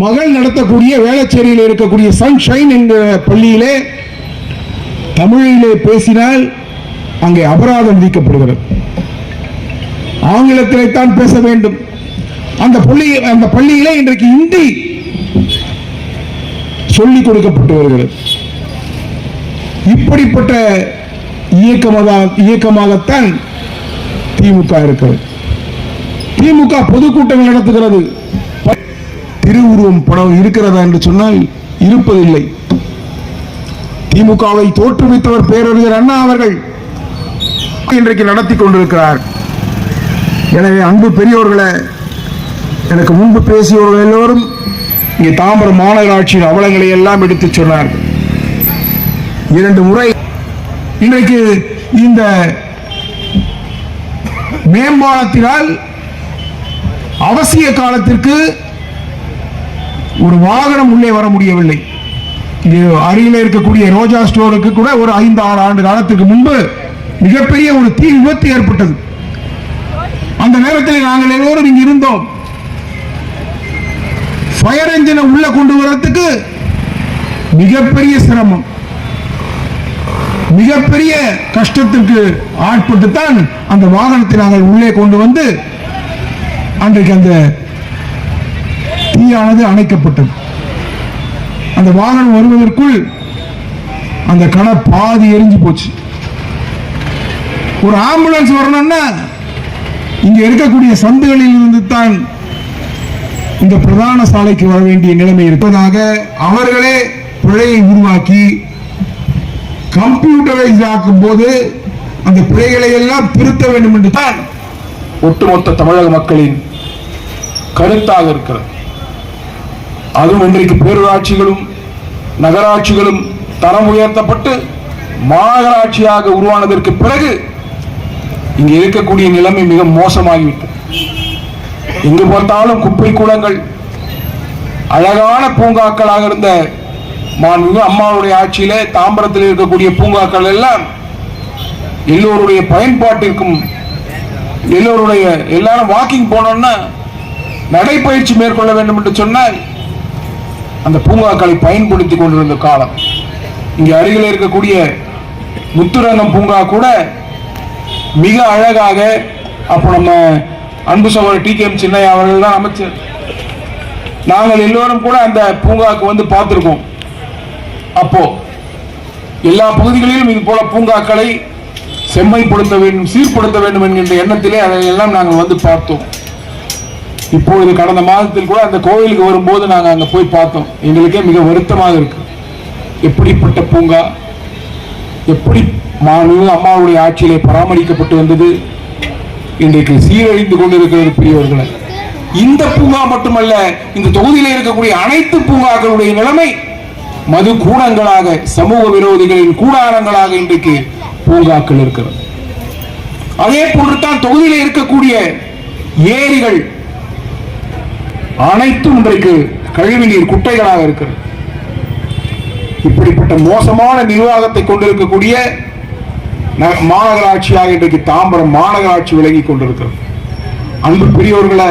மகள் நடத்தக்கூடிய வேளச்சேரியில் இருக்கக்கூடிய சன்ஷைன் என்கிற பள்ளியிலே தமிழிலே பேசினால் அங்கே அபராதம் விதிக்கப்படுகிறது. ஆங்கிலத்திலே தான் பேச வேண்டும். அந்த பள்ளி அந்த பள்ளியிலே இன்றைக்கு இந்தி சொல்லிக் கொடுக்கப்பட்டு வருகிறது. இப்படிப்பட்ட இயக்கமாக இயக்கமாகத்தான் திமுக இருக்கிறது. திமுக பொதுக்கூட்டங்கள் நடத்துகிறது. திருவுருவம் படம் இருக்கிறதா என்று சொன்னால் இருப்பதில்லை. திமுகவை தோற்றுவித்தவர் பேரறிஞர் அண்ணா அவர்கள் இன்றைக்கு நடத்தி கொண்டிருக்கிறார். எனவே அன்பு பெரியோர்களை எனக்கு முன்பு பேசியவர்கள் எல்லோரும் இங்கே தாம்பரம் மாநகராட்சியின் அவலங்களை எல்லாம் எடுத்து சொன்னார்கள். இரண்டு முறை இன்றைக்கு இந்த மேம்பாலத்தினால் அவசிய காலத்திற்கு ஒரு வாகனம் உள்ளே வர முடியவில்லை. இங்கே அருகில் இருக்கக்கூடிய ரோஜா ஸ்டோருக்கு கூட ஒரு ஐந்து ஆறு ஆண்டு காலத்துக்கு முன்பு மிகப்பெரிய ஒரு தீ விபத்து ஏற்பட்டது. அந்த நேரத்தில் நாங்கள் எல்லோரும் இங்கு இருந்தோம். ஃபயர் என்ஜினை உள்ள கொண்டு வரத்துக்கு மிகப்பெரிய சிரமம். மிகப்பெரிய கஷ்டத்திற்கு ஆட்பட்டு தான் அந்த வாகனத்தை நாங்கள் உள்ளே கொண்டு வந்து அன்றைக்கு அந்த தீயானது அணைக்கப்பட்டது. அந்த வாகனம் வருவதற்குள் அந்த கடை பாதி எரிஞ்சு போச்சு. ஒரு ஆம்புலன்ஸ் வரணும்னா இங்க இருக்கக்கூடிய சந்துகளில் இருந்து தான் இந்த பிரதான சாலைக்கு வர வேண்டிய நிலைமை இருப்பதாக அவர்களே பிழையை உருவாக்கி கம்ப்யூட்டரைஸ் ஆக்கும் போது அந்த பிழைகளை எல்லாம் திருத்த வேண்டும் என்று தான் ஒட்டுமொத்த தமிழக மக்களின் கருத்தாக இருக்கிறது. அதுவும் இன்றைக்கு பேரூராட்சிகளும் நகராட்சிகளும் தரம் உயர்த்தப்பட்டு மாநகராட்சியாக உருவானதற்கு பிறகு இங்கே இருக்கக்கூடிய நிலைமை மிக மோசமாகிவிட்டது. எங்கு பார்த்தாலும் குப்பை கூடங்கள் அழகான பூங்காக்களாக இருந்த மாண்புமிகு அம்மாவுடைய ஆட்சியிலே தாம்பரத்தில் இருக்கக்கூடிய பூங்காக்கள் எல்லாம் எல்லோருடைய பயன்பாட்டிற்கும் எல்லோருடைய எல்லாரும் வாக்கிங் போனோம்னா நடைப்பயிற்சி மேற்கொள்ள வேண்டும் என்று சொன்னால் அந்த பூங்காக்களை பயன்படுத்தி கொண்டிருந்த காலம். இங்கே அருகில் இருக்கக்கூடிய முத்துரங்கம் பூங்கா கூட மிக அழகாக அப்போ நம்ம அன்பு சகோதரர் டி கே எம் சின்னையா அவர்கள் தான் அமைச்சர். நாங்கள் எல்லோரும் கூட அந்த பூங்காவுக்கு வந்து பார்த்துருக்கோம். அப்போ எல்லா பகுதிகளிலும் இது போல பூங்காக்களை செம்மைப்படுத்த வேண்டும் சீர்படுத்த வேண்டும் என்கின்ற எண்ணத்திலே அதையெல்லாம் நாங்கள் வந்து பார்த்தோம். இப்பொழுது கடந்த மாதத்தில் கூட அந்த கோவிலுக்கு வரும்போது நாங்கள் அங்கே போய் பார்த்தோம். எங்களுக்கே மிக வருத்தமாக இருக்கு. எப்படிப்பட்ட பூங்கா? எப்படி மாநில அம்மாவுடைய ஆட்சியிலே பராமரிக்கப்பட்டு வந்தது? இன்றைக்கு சீரழிந்து கொண்டிருக்கிறது பெரியவர்களை. இந்த பூங்கா மட்டுமல்ல இந்த தொகுதியில் இருக்கக்கூடிய அனைத்து பூங்காக்களுடைய நிலைமை மது கூடங்களாக சமூக விரோதிகளின் கூடாரங்களாக இன்றைக்கு பூங்காக்கள் இருக்கிறது. அதே போன்றுதான் தொகுதியில் இருக்கக்கூடிய ஏரிகள் அனைத்தும் இன்றைக்கு கழிவுநீர் குட்டைகளாக இருக்கிறது. இப்படிப்பட்ட மோசமான நிர்வாகத்தை கொண்டிருக்கக்கூடிய மாநகராட்சியாக இன்றைக்கு தாம்பரம் மாநகராட்சி விலகி கொண்டிருக்கிறது. அன்பு பெரியவர்களை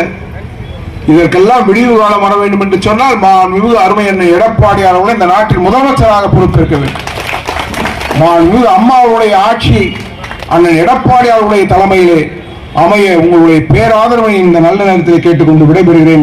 இதற்கெல்லாம் விடிவு காலம் வர வேண்டும் என்று சொன்னால் மாண்புமிகு அருமை என்ன எடப்பாடி அவர்கள் இந்த நாட்டில் முதலமைச்சராக பொறுப்பேற்க வேண்டும். மாண்புமிகு அம்மாவுடைய ஆட்சி அண்ணன் எடப்பாடி அவருடைய தலைமையிலே அமைய உங்களுடைய பேராதரவை இந்த நல்ல நேரத்தில் கேட்டுக்கொண்டு விடைபெறுகிறேன்.